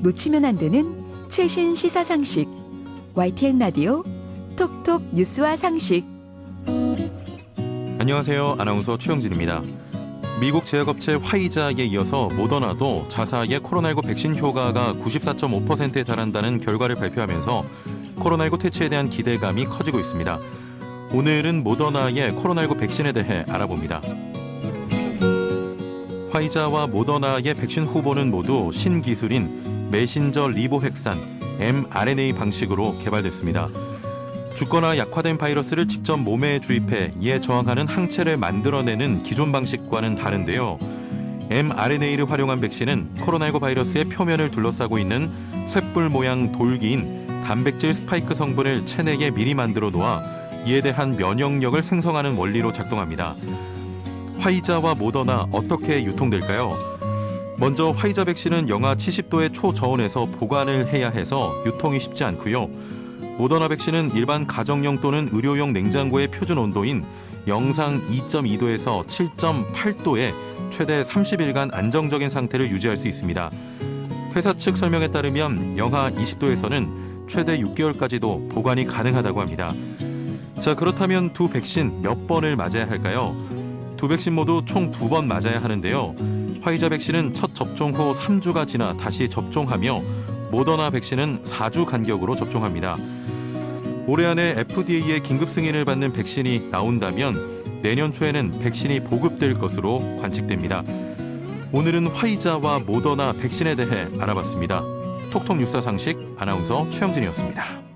놓치면 안 되는 최신 시사 상식. YTN 라디오 톡톡 뉴스와 상식. 안녕하세요. 아나운서 최영진입니다. 미국 제약업체 화이자에 이어서 모더나도 자사의 코로나19 백신 효과가 94.5%에 달한다는 결과를 발표하면서 코로나19 퇴치에 대한 기대감이 커지고 있습니다. 오늘은 모더나의 코로나19 백신에 대해 알아봅니다. 화이자와 모더나의 백신 후보는 모두 신기술인 메신저 리보핵산 mRNA 방식으로 개발됐습니다. 죽거나 약화된 바이러스를 직접 몸에 주입해 이에 저항하는 항체를 만들어내는 기존 방식과는 다른데요. mRNA를 활용한 백신은 코로나19 바이러스의 표면을 둘러싸고 있는 쇳불 모양 돌기인 단백질 스파이크 성분을 체내에 미리 만들어 놓아 이에 대한 면역력을 생성하는 원리로 작동합니다. 화이자와 모더나 어떻게 유통될까요? 먼저 화이자 백신은 영하 70도의 초저온에서 보관을 해야 해서 유통이 쉽지 않고요. 모더나 백신은 일반 가정용 또는 의료용 냉장고의 표준 온도인 영상 2.2도에서 7.8도에 최대 30일간 안정적인 상태를 유지할 수 있습니다. 회사 측 설명에 따르면 영하 20도에서는 최대 6개월까지도 보관이 가능하다고 합니다. 자, 그렇다면 두 백신 몇 번을 맞아야 할까요? 두 백신 모두 총 두 번 맞아야 하는데요. 화이자 백신은 첫 접종 후 3주가 지나 다시 접종하며 모더나 백신은 4주 간격으로 접종합니다. 올해 안에 FDA의 긴급 승인을 받는 백신이 나온다면 내년 초에는 백신이 보급될 것으로 관측됩니다. 오늘은 화이자와 모더나 백신에 대해 알아봤습니다. 톡톡 뉴스 상식 아나운서 최영진이었습니다.